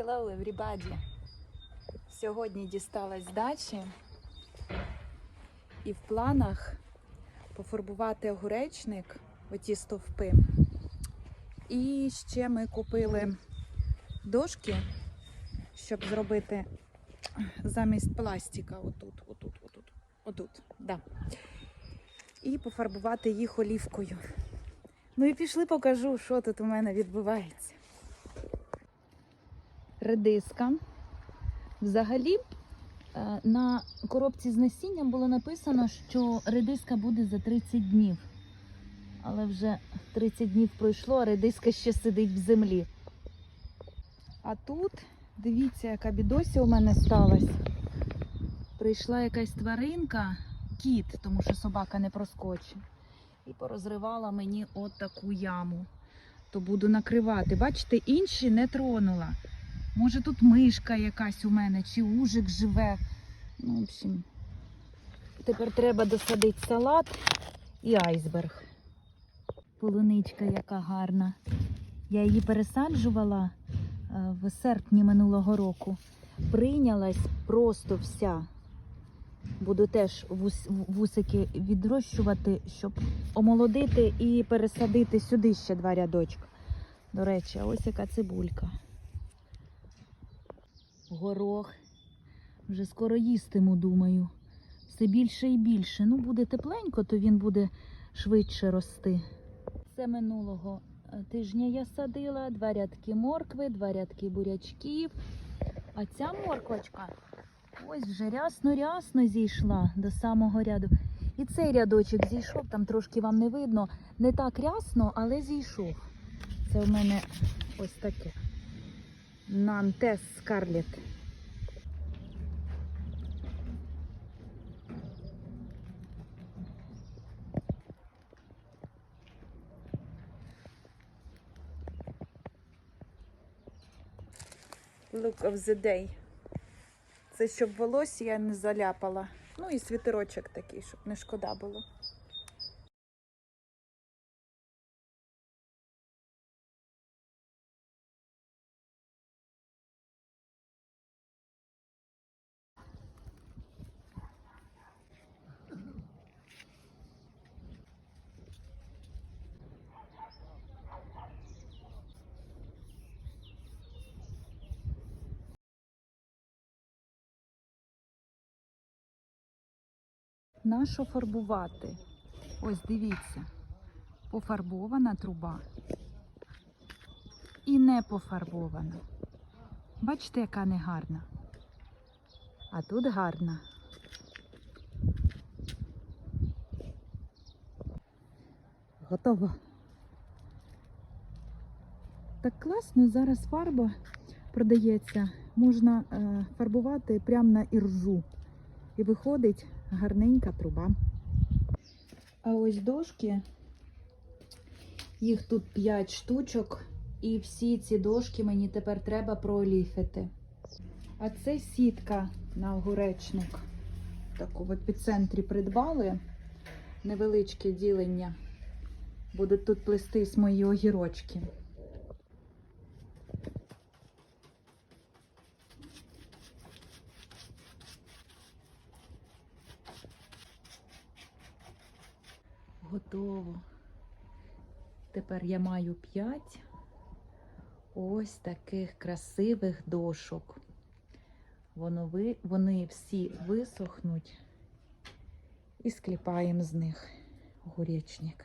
Hello, everybody! Сьогодні дісталась з дачі і в планах пофарбувати огуречник, оті стовпи. І ще ми купили дошки, щоб зробити замість пластика. Отут, отут, отут, отут. Да. І пофарбувати їх олівкою. Ну і пішли покажу, що тут у мене відбувається. Редиска. Взагалі, е, на коробці з насінням було написано, що редиска буде за 30 днів. Але вже 30 днів пройшло, а редиска ще сидить в землі. А тут, дивіться, яка бідося у мене сталася. Прийшла якась тваринка, кіт, тому що собака не проскочить, і порозривала мені от таку яму. То буду накривати. Бачите, інші не тронула. Може тут мишка якась у мене, чи ужик живе. Ну, в общем, тепер треба досадити салат і айсберг. Полуничка яка гарна. Я її пересаджувала е, в серпні минулого року. Прийнялась просто вся. Буду теж вусики відрощувати, щоб омолодити і пересадити сюди ще два рядочка. До речі, ось яка цибулька. Горох. Вже скоро їстиму, думаю. Все більше і більше. Ну, буде тепленько, то він буде швидше рости. Це минулого е, тижня я садила два рядки моркви, два рядки бурячків. А ця морквочка ось вже рясно-рясно зійшла до самого ряду. І цей рядочок зійшов, там трошки вам не видно. Не так рясно, але зійшов. Це у мене ось таке. Нантес Скарлет. Look of the day. Це щоб волосся я не заляпала. Ну і світерочок такий, щоб не шкода було. Нащо фарбувати? Ось дивіться, пофарбована труба і не пофарбована. Бачите, яка не гарна. А тут гарна. Готово. Так класно, зараз фарба продається. Можна е, фарбувати прямо на іржу. І виходить гарненька труба. А ось дошки, їх тут 5 штучок, і всі ці дошки мені тепер треба прооліфити. А це сітка на огуречник. Таку в епіцентрі придбали невеличке ділення. Будуть тут плестись мої огірочки. Готово. Тепер я маю 5 ось таких красивих дошок. Вони всі висохнуть і скліпаємо з них огуречник.